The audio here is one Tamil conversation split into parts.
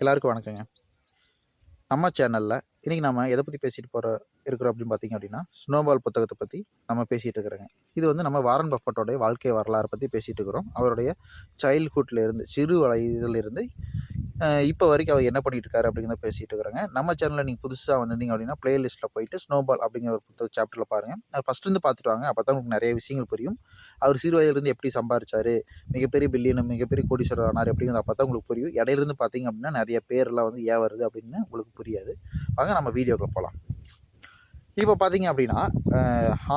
எல்லாருக்கும் வணக்கங்க. நம்ம சேனலில் இன்றைக்கி நம்ம எதை பற்றி பேசிட்டு போகிற இருக்கிறோம் அப்படின்னு பார்த்தீங்க அப்படின்னா ஸ்னோபால் புத்தகத்தை பற்றி நம்ம பேசிகிட்டு இருக்கிறோங்க. இது வந்து நம்ம வாரன் பஃபட்டோடைய வாழ்க்கை வரலாறு பற்றி பேசிகிட்டு இருக்கிறோம். அவருடைய சைல்ட்ஹுட்ல இருந்து சிறு வயதிலிருந்து இப்போ வரைக்கும் அவர் என்ன பண்ணிட்டு இருக்காரு அப்படிங்கிறத பேசிகிட்டு இருக்கிறாங்க நம்ம சேனலில் நீங்கள் புதுசாக வந்திருந்தீங்க அப்படின்னா பிளேலிஸ்ட்டில் போயிட்டு ஸ்னோபால் அப்படிங்கிற ஒரு புத்தக சாப்டரில் பாருங்கள் ஃபஸ்ட்டு இருந்து பார்த்துட்டு வாங்க. அப்போ தான் உங்களுக்கு நிறைய விஷயங்கள் புரியும். அவர் சிறு வயதிலிருந்து எப்படி சம்பாரிச்சாரு? மிகப்பெரிய பில்லியன் மிகப்பெரிய கோடீஸ்வரர் ஆனார் அப்படிங்கிறத அப்போ தான் உங்களுக்கு புரியும். இடையிலிருந்து பார்த்தீங்க அப்படின்னா நிறைய பேர்லாம் வந்து ஏன் வருது? அப்படின்னு உங்களுக்கு புரியாது. வாங்க நம்ம வீடியோக்குள்ள போகலாம் இப்போ பார்த்தீங்க அப்படின்னா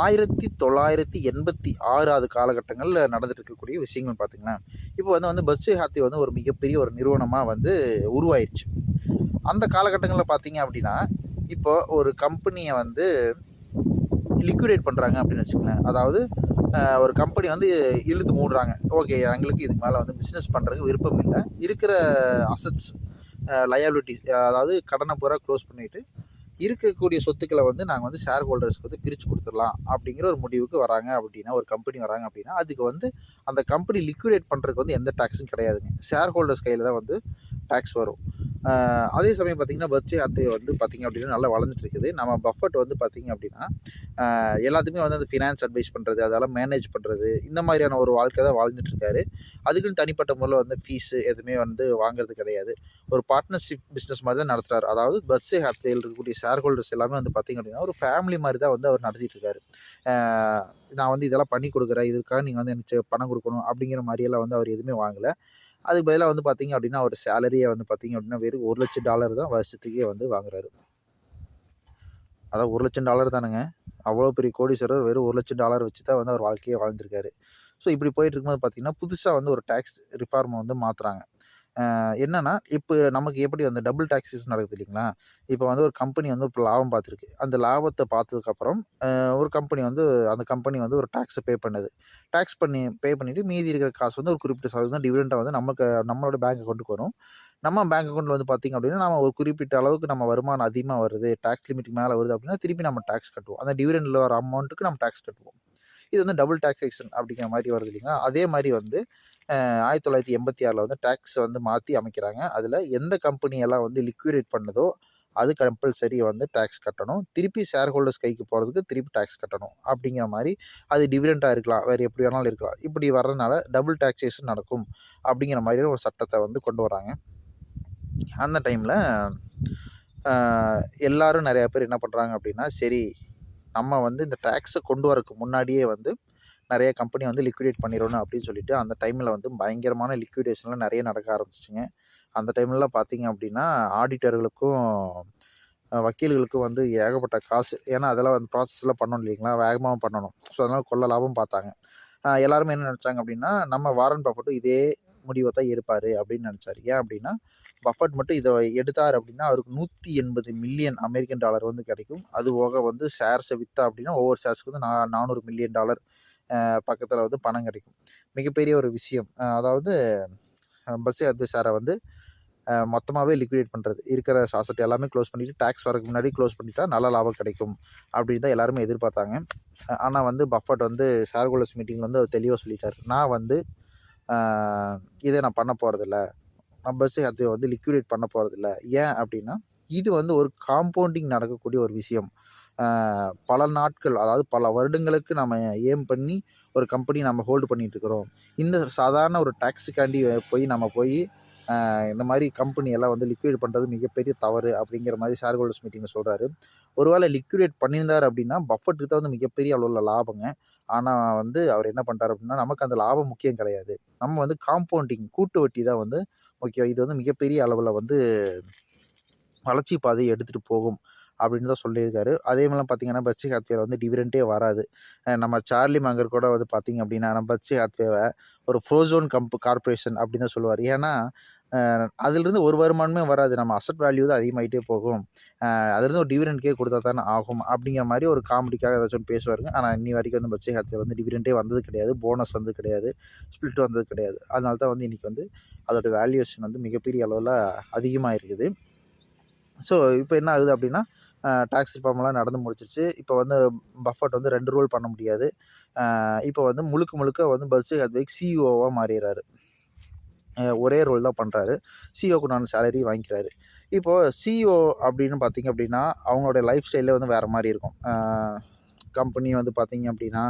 ஆயிரத்தி தொள்ளாயிரத்தி எண்பத்தி ஆறாவது காலகட்டங்களில் நடந்துட்டு இருக்கக்கூடிய விஷயங்கள் பார்த்தீங்கன்னா இப்போ வந்து வந்து பஸ்ஸு ஹாத்தி வந்து ஒரு மிகப்பெரிய ஒரு நிறுவனமாக வந்து உருவாயிருச்சு. அந்த காலகட்டங்களில் பார்த்தீங்க அப்படின்னா இப்போ ஒரு கம்பெனியை வந்து லிக்விடேட் பண்ணுறாங்க அப்படின்னு வச்சுக்கோங்களேன். அதாவது ஒரு கம்பெனி வந்து இழுத்து மூடுறாங்க. ஓகே எங்களுக்கு இதுக்கு மேலே வந்து பிஸ்னஸ் பண்ணுறதுக்கு விருப்பம் இல்லை. இருக்கிற அசட்ஸ் லயபிலிட்டி அதாவது கடனை பூரா க்ளோஸ் பண்ணிவிட்டு இருக்கக்கூடிய சொத்துக்களை வந்து நாங்கள் வந்து ஷேர் ஹோல்டர்ஸ்க்கு வந்து பிரித்து கொடுத்துடலாம் அப்படிங்கிற ஒரு முடிவுக்கு வராங்க அப்படின்னா ஒரு கம்பெனி வராங்க அப்படின்னா அதுக்கு வந்து அந்த கம்பெனி லிக்விடேட் பண்ணுறதுக்கு வந்து எந்த டேக்ஸும் கிடையாதுங்க. ஷேர் ஹோல்டர்ஸ் கையில் தான் வந்து டேக்ஸ் வரும். அதே சமயம் பார்த்திங்கன்னா பச்சை அட்டை வந்து பார்த்திங்க அப்படின்னா நல்லா வளர்ந்துட்டு இருக்குது நம்ம பஃபட் வந்து பார்த்திங்க அப்படின்னா எல்லாத்துக்குமே வந்து அந்த ஃபினான்ஸ் அட்வைஸ் பண்ணுறது அதெல்லாம் மேனேஜ் பண்ணுறது இந்த மாதிரியான ஒரு வாழ்க்கை தான் வாழ்ந்துட்டுருக்காரு. அதுக்குன்னு தனிப்பட்ட முறையில் வந்து ஃபீஸு எதுவுமே வந்து வாங்குறது கிடையாது. ஒரு பார்ட்னர்ஷிப் பிஸ்னஸ் மாதிரி தான் நடத்துகிறார் அதாவது பஸ்ஸே ஹாத்தையில் இருக்கக்கூடிய ஷேர் ஹோல்டர்ஸ் எல்லாமே வந்து பார்த்திங்க அப்படின்னா ஒரு ஃபேமிலி மாதிரி தான் வந்து அவர் நடத்திட்டு இருக்காரு நான் வந்து இதெல்லாம் பண்ணி கொடுக்குறேன் இதுக்காக நீங்கள் வந்து எனக்கு பணம் கொடுக்கணும் அப்படிங்கிற மாதிரியெல்லாம் வந்து அவர் எதுவுமே வாங்கலை. அதுக்கு பதிலாக வந்து பார்த்தீங்க அப்படின்னா ஒரு சேலரியை வந்து பார்த்தீங்க அப்படின்னா வெறும் ஒரு லட்சம் டாலர் தான் வருஷத்துக்கே வந்து வாங்குறாரு. அதான் ஒரு லட்சம் டாலர் தானுங்க. அவ்வளோ பெரிய கோடீஸ்வரர் வெறும் ஒரு லட்சம் டாலர் வச்சு தான் வந்து அவர் வாழ்க்கையை வாழ்ந்திருக்காரு. ஸோ இப்படி போயிட்டு இருக்கும்போது பார்த்தீங்கன்னா புதுசாக வந்து ஒரு டேக்ஸ் ரிஃபார்மை வந்து மாற்றுறாங்க என்னன்னா இப்போ நமக்கு எப்படி வந்து டபுள் டாக்ஸேஷன் நடக்குது இல்லைங்களா? இப்போ வந்து ஒரு கம்பெனி வந்து இப்போ லாபம் பார்த்துருக்கு. அந்த லாபத்தை பார்த்ததுக்கப்புறம் ஒரு கம்பெனி வந்து அந்த கம்பெனி வந்து ஒரு டேக்ஸை பே பண்ணுது. டேக்ஸ் பண்ணி பே பண்ணிவிட்டு மீதி இருக்கிற காசு வந்து ஒரு குறிப்பிட்ட சதவீதம் டிவிடெண்டாக வந்து நமக்கு நம்மளோட பேங்க் அக்கௌண்ட்டுக்கு வரும். நம்ம பேங்க் அக்கௌண்ட்டில் வந்து பார்த்திங்க அப்படின்னா நம்ம ஒரு குறிப்பிட்ட அளவுக்கு நம்ம வருமானம் அதிகமாக வருது. டேக்ஸ் லிமிட்டுக்கு மேலே வருது அப்படின்னா திருப்பி நம்ம டேக்ஸ் கட்டுவோம். அந்த டிவிடெண்டில் வர அமௌண்ட்டுக்கு நம்ம டேக்ஸ் கட்டுவோம். இது வந்து டபுள் டாக்ஸேஷன் அப்படிங்கிற மாதிரி வருது இல்லைங்களா? அதே மாதிரி வந்து ஆயிரத்தி தொள்ளாயிரத்தி எண்பத்தி ஆறில் வந்து டேக்ஸ் வந்து மாற்றி அமைக்கிறாங்க. அதில் எந்த கம்பெனியெல்லாம் வந்து லிக்விடேட் பண்ணுதோ அது கம்பல்சரி வந்து டேக்ஸ் கட்டணும். திருப்பி ஷேர் ஹோல்டர்ஸ் கைக்கு போகிறதுக்கு திருப்பி டேக்ஸ் கட்டணும். அப்படிங்கிற மாதிரி அது டிவிடெண்ட்டாக இருக்கலாம். வேறு எப்படி வேணாலும் இருக்கலாம். இப்படி வர்றதுனால டபுள் டேக்ஸேஷன் நடக்கும் அப்படிங்கிற மாதிரியான ஒரு சட்டத்தை வந்து கொண்டு வராங்க. அந்த டைமில் எல்லோரும் நிறையா பேர் என்ன பண்ணுறாங்க அப்படின்னா சரி நம்ம வந்து இந்த டேக்ஸை கொண்டு வரக்கு முன்னாடியே வந்து நிறைய கம்பெனி வந்து லிக்விடேட் பண்ணிடணும் அப்படின்னு சொல்லிட்டு அந்த டைமில் வந்து பயங்கரமான லிக்விடேஷன்லாம் நிறைய நடக்க ஆரம்பிச்சிச்சுங்க. அந்த டைம்லலாம் பார்த்தீங்க அப்படின்னா ஆடிட்டர்களுக்கும் வக்கீல்களுக்கும் வந்து ஏகப்பட்ட காசு. ஏன்னா அதெல்லாம் வந்து ப்ராசஸ்லாம் பண்ணணும் இல்லைங்களா? வேகமாக பண்ணணும். ஸோ அதனால் கொள்ள லாபம் பார்த்தாங்க. எல்லாருமே என்ன நினச்சாங்க அப்படின்னா நம்ம வாரன் பஃபட்டும் இதே முடிவை தான் எடுப்பார் அப்படின்னு நினச்சாரு. ஏன் அப்படின்னா பஃபட் மட்டும் இதை எடுத்தார் அப்படின்னா அவருக்கு நூற்றி எண்பது மில்லியன் அமெரிக்கன் டாலர் வந்து கிடைக்கும். அது போக வந்து ஷேர்ஸை விற்றா அப்படின்னா ஒவ்வொரு ஷேர்ஸ்க்கு வந்து நா நானூறு மில்லியன் டாலர் பக்கத்தில் வந்து பணம் கிடைக்கும். மிகப்பெரிய ஒரு விஷயம். அதாவது பஸ் அட்வைசாரை வந்து மொத்தமாகவே லிக்விடேட் பண்ணுறது இருக்கிற சாசட் எல்லாமே க்ளோஸ் பண்ணிவிட்டு டேக்ஸ் வரக்கு முன்னாடி க்ளோஸ் பண்ணிட்டா நல்ல லாபம் கிடைக்கும் அப்படின்னு தான் எல்லாருமே எதிர்பார்த்தாங்க. ஆனால் வந்து பஃபட் வந்து ஷேர் ஹோல்டர்ஸ் மீட்டிங்கில் வந்து அவர் தெளிவாக சொல்லிட்டார். நான் வந்து இதை நான் பண்ண போகிறதில்ல நான் பஸ் அதை வந்து லிக்விடேட் பண்ண போகிறதில்ல ஏன் அப்படின்னா இது வந்து ஒரு காம்பவுண்டிங் நடக்கக்கூடிய ஒரு விஷயம். பல நாட்கள் அதாவது பல வருடங்களுக்கு நம்ம ஏம் பண்ணி ஒரு கம்பெனி நம்ம ஹோல்டு பண்ணிகிட்ருக்குறோம் இருக்கிறோம். இந்த சாதாரண ஒரு டேக்ஸுக்காண்டி போய் நம்ம போய் இந்த மாதிரி கம்பெனி எல்லாம் வந்து லிக்விட் பண்ணுறது மிகப்பெரிய தவறு அப்படிங்கிற மாதிரி ஷேர் ஹோல்டர்ஸ் மீட்டிங்கில் சொல்கிறாரு ஒருவேளை லிக்விடேட் பண்ணியிருந்தார் அப்படின்னா பஃபட்டுக்கு தான் வந்து மிகப்பெரிய அளவில் லாபங்க. ஆனால் வந்து அவர் என்ன பண்ணுறாரு அப்படின்னா நமக்கு அந்த லாபம் முக்கியம் கிடையாது. நம்ம வந்து காம்பவுண்டிங் கூட்டு வட்டி தான் வந்து முக்கியம். இது வந்து மிகப்பெரிய அளவில் வந்து வளர்ச்சி பாதையை எடுத்துகிட்டு போகும் அப்படின்னு தான் சொல்லியிருக்காரு. அதே மாதிரிலாம் பார்த்தீங்கன்னா பச்சி ஹாத்வேல வந்து டிவிடெண்ட்டே வராது. நம்ம சார்லி மங்கர் கூட வந்து பார்த்தீங்க அப்படின்னா நம்ம பச்சி ஹாத்வேவை ஒரு ஃப்ரோசோன் கம்ப் கார்பரேஷன் அப்படின்னு தான் சொல்லுவார். ஏன்னா அதிலிருந்து ஒரு வருமானமே வராது. நம்ம அசட் வேல்யூ தான் அதிகமாகிட்டே போகும். அதுலேருந்து ஒரு டிவிடெண்ட்கே கொடுத்தா தானே ஆகும் அப்படிங்கிற மாதிரி ஒரு காமெடிக்காக ஏதாச்சும் பேசுவாருங்க. ஆனால் இன்னி வரைக்கும் வந்து பச்சை ஹாத்வே வந்து டிவிடெண்டே வந்தது கிடையாது. போனஸ் வந்து கிடையாது. ஸ்பிளிட் வந்தது கிடையாது. அதனால தான் வந்து இன்றைக்கி வந்து அதோட வேல்யூவேஷன் வந்து மிகப்பெரிய அளவில் அதிகமாக இருக்குது ஸோ இப்போ என்ன ஆகுது அப்படின்னா டாக்ஸ் ரிஃபார்ம்லாம் நடந்து முடிச்சிருச்சு. இப்போ வந்து பஃபட் வந்து ரெண்டு ரோல் பண்ண முடியாது. இப்போ வந்து முழுக்க முழுக்க வந்து பர்சே ஹத்வேக் சிஇஓவாக மாறிடுறாரு. ஒரே ரோல் தான் பண்ணுறாரு சிஓக்கு நான் சேலரி வாங்கிக்கிறாரு. இப்போது சிஇஓ அப்படின்னு பார்த்தீங்க அப்படின்னா அவங்களோட லைஃப் ஸ்டைலே வந்து வேறு மாதிரி இருக்கும். கம்பெனி வந்து பார்த்திங்க அப்படின்னா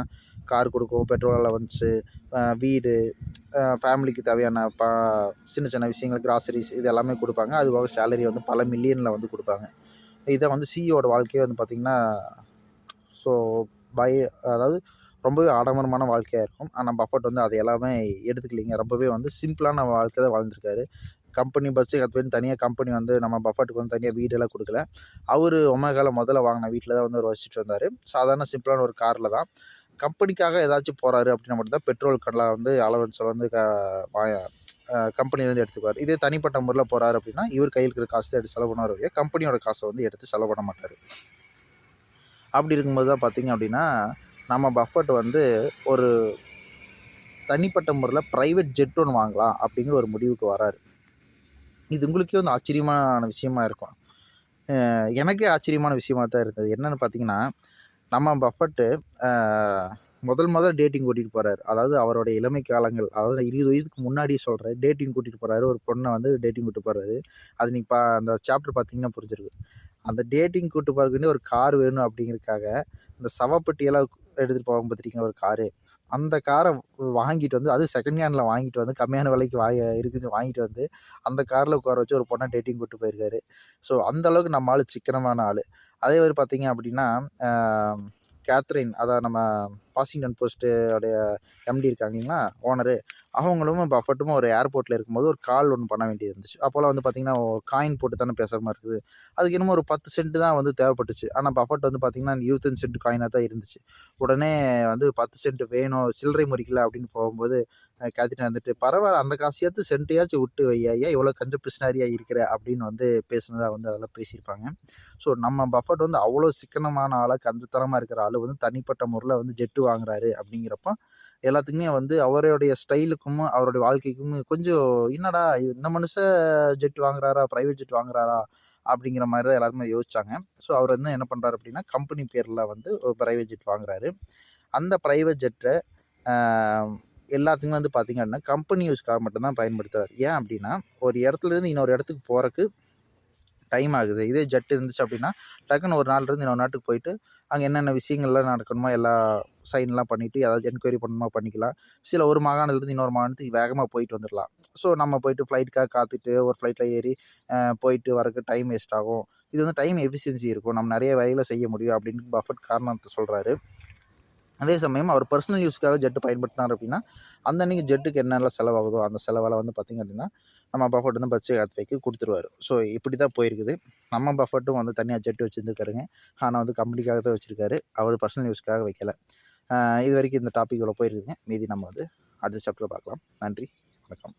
கார் கொடுக்கும் பெட்ரோல் அலவன்ஸு வீடு ஃபேமிலிக்கு தேவையான ப சின்ன சின்ன விஷயங்கள் கிராசரிஸ் இது எல்லாமே கொடுப்பாங்க. அது போக சேலரி வந்து பல மில்லியனில் வந்து கொடுப்பாங்க. இதை வந்து சிஇஓட வாழ்க்கையே வந்து பார்த்திங்கன்னா ஸோ பய அதாவது ரொம்பவே ஆடம்பரமான வாழ்க்கையாக இருக்கும். ஆனால் பஃபட் வந்து அது எல்லாமே எடுத்துக்கலிங்க. ரொம்பவே வந்து சிம்பிளான வாழ்க்கை தான் வாழ்ந்துருக்காரு. கம்பெனி பஸ்ஸு அதுவே தனியாக கம்பெனி வந்து நம்ம பஃபட்டுக்கு வந்து தனியாக வீடெல்லாம் கொடுக்கல. அவர் ஒமேகாவில் முதல்ல வாங்கின வீட்டில் தான் வந்து அவர் வசிச்சுட்டு வந்தார். சாதாரண சிம்பிளான ஒரு காரில் தான். கம்பெனிக்காக ஏதாச்சும் போகிறாரு அப்படின்னா மட்டும் தான் பெட்ரோல் கடலாம் வந்து அலவன்ஸில் வந்து க கம்பெனிலேருந்து எடுத்துக்குவார். இதே தனிப்பட்ட முறையில் போகிறாரு அப்படின்னா இவர் கையில் இருக்கிற காசு தான் எடுத்து செலவு பண்ணுவார் கம்பெனியோட காசை வந்து எடுத்து செலவு பண்ண மாட்டார். அப்படி இருக்கும்போது தான் பார்த்தீங்க அப்படின்னா நம்ம பஃபட் வந்து ஒரு தனிப்பட்ட முறையில் ப்ரைவேட் ஜெட் ஒன்று வாங்கலாம் அப்படிங்கிற ஒரு முடிவுக்கு வராரு. இது உங்களுக்கே வந்து ஆச்சரியமான விஷயமா இருக்கும். எனக்கே ஆச்சரியமான விஷயமா தான் இருந்தது. என்னென்னு பார்த்தீங்கன்னா நம்ம பஃபட்டு முதல் முதல் டேட்டிங் கூட்டிகிட்டு போகிறாரு அதாவது அவருடைய இளமை காலங்கள் அதாவது இருபது வயதுக்கு முன்னாடி சொல்கிறேன் டேட்டிங் கூட்டிகிட்டு போகிறாரு ஒரு பொண்ணை வந்து டேட்டிங் கூட்டு போகிறாரு அது நீங்கள் பா அந்த சாப்டர் பார்த்தீங்கன்னா புரிஞ்சிருக்கு அந்த டேட்டிங் கூட்டு போகிறதுக்கு ஒரு கார் வேணும் அப்படிங்கிறதுக்காக இந்த சவப்பட்டியெல்லாம் எடுத்துகிட்டு போவாங்க பார்த்துருக்கீங்க ஒரு காரு. அந்த காரை வாங்கிட்டு வந்து அது செகண்ட் ஹேண்டில் வாங்கிட்டு வந்து கம்மியான விலைக்கு வா இருக்குது வாங்கிட்டு வந்து அந்த காரில் உட்கார வச்சு ஒரு பொண்ணை டேட்டிங் கூட்டு போயிருக்காரு. ஸோ அந்தளவுக்கு நம்ம ஆள் சிக்கனமான ஆள். அதே மாதிரி பார்த்தீங்க அப்படின்னா கேத்ரின் அதான் நம்ம வாஷிங்டன் போஸ்ட்டு உடைய எம்டி இருக்காங்கங்களா ஓனரு அவங்களும் பஃபட்டும் ஒரு ஏர்போர்ட்டில் இருக்கும்போது ஒரு கால் ஒன்று பண்ண வேண்டியது இருந்துச்சு. அப்போல்லாம் வந்து பார்த்திங்கன்னா காயின் போட்டு தானே பேசுகிற மாதிரி இருக்குது. அதுக்கு இன்னும் ஒரு பத்து சென்ட்டு தான் வந்து தேவைப்பட்டுச்சு. ஆனால் பஃபட் வந்து பார்த்திங்கன்னா இருபத்தஞ்சு சென்ட் காயினாக தான் இருந்துச்சு. உடனே வந்து பத்து சென்ட் வேணும் சில்லறை முறிக்கல அப்படின்னு போகும்போது கேத்திட்டு வந்துட்டு பரவாயில்ல அந்த காசையாச்சும் சென்ட்டையாச்சும் விட்டு வையா இவ்வளோ கஞ்ச பிசினாரியாக இருக்கிற? அப்படின்னு வந்து பேசுனதாக வந்து அதெல்லாம் பேசியிருப்பாங்க. ஸோ நம்ம பஃபட் வந்து அவ்வளோ சிக்கனமான ஆளாக கஞ்சத்தனமாக இருக்கிற ஆள் வந்து தனிப்பட்ட முறையில் வந்து ஜெட்டு வாங்குறாரு அப்படிங்கிறப்ப எல்லாத்துக்குமே வந்து அவருடைய ஸ்டைலுக்கும் அவருடைய வாழ்க்கைக்கும் கொஞ்சம் என்னடா இந்த மனுஷன் ஜெட் வாங்குறாரா? ப்ரைவேட் ஜெட் வாங்குறாரா? அப்படிங்கிற மாதிரி தான் எல்லாருமே யோசிச்சாங்க. ஸோ அவர் வந்து என்ன பண்ணுறாரு அப்படின்னா கம்பெனி பேரில் வந்து ஒரு ப்ரைவேட் ஜெட் வாங்குறாரு. அந்த ப்ரைவேட் ஜெட்டை எல்லாத்துக்குமே வந்து பார்த்திங்க அப்படின்னா கம்பெனி யூஸ்க்காக மட்டும்தான் பயன்படுத்துகிறார் ஏன் அப்படின்னா ஒரு இடத்துலேருந்து இன்னொரு இடத்துக்கு போகிறக்கு டைம் ஆகுது. இதே ஜெட் இருந்துச்சு அப்படின்னா டக்குன்னு ஒரு நாள்லேருந்து இன்னொரு நாட்டுக்கு போயிட்டு அங்கே என்னென்ன விஷயங்கள்லாம் நடக்கணுமோ எல்லா சைன்லாம் பண்ணிவிட்டு ஏதாவது என்கொயரி பண்ணணுமா பண்ணிக்கலாம். சில ஒரு மாகாணத்துலேருந்து இன்னொரு மாகாணத்துக்கு வேகமாக போயிட்டு வந்துடலாம் ஸோ நம்ம போயிட்டு ஃப்ளைட்டுக்காக காத்துட்டு ஒரு ஃப்ளைட்டில் ஏறி போயிட்டு வரக்கு டைம் வேஸ்ட் ஆகும். இது வந்து டைம் எஃபிஷியன்சி இருக்கும். நம்ம நிறைய வேலைகளை செய்ய முடியும் அப்படின்னு பஃபட் காரணத்தை சொல்கிறாரு அதே சமயம் அவர் பர்சனல் யூஸ்க்காக ஜெட்டு பயன்படுத்தினார் அப்படின்னா அந்த அன்றைக்கி ஜெட்டுக்கு என்னெல்லாம் செலவாகுதோ அந்த செலவெல்லாம் வந்து பார்த்திங்க அப்படின்னா நம்ம பஃபர்ட் வந்து பச்சை கார்த்திகைக்கு கொடுத்துருவாரு. ஸோ இப்படி தான் போயிருக்குது. நம்ம பஃபர்ட்டும் வந்து தனியாக ஜெட்டு வச்சுருந்துருக்காருங்க. ஆனால் வந்து கம்பெனிக்காக தான் வச்சுருக்காரு. அவர் பர்சனல் யூஸ்க்காக வைக்கல. இது வரைக்கும் இந்த டாபிக் இவ்வளோ போயிருக்குதுங்க. மீதி நம்ம வந்து அடுத்த சாப்டர் பார்க்கலாம். நன்றி. வணக்கம்.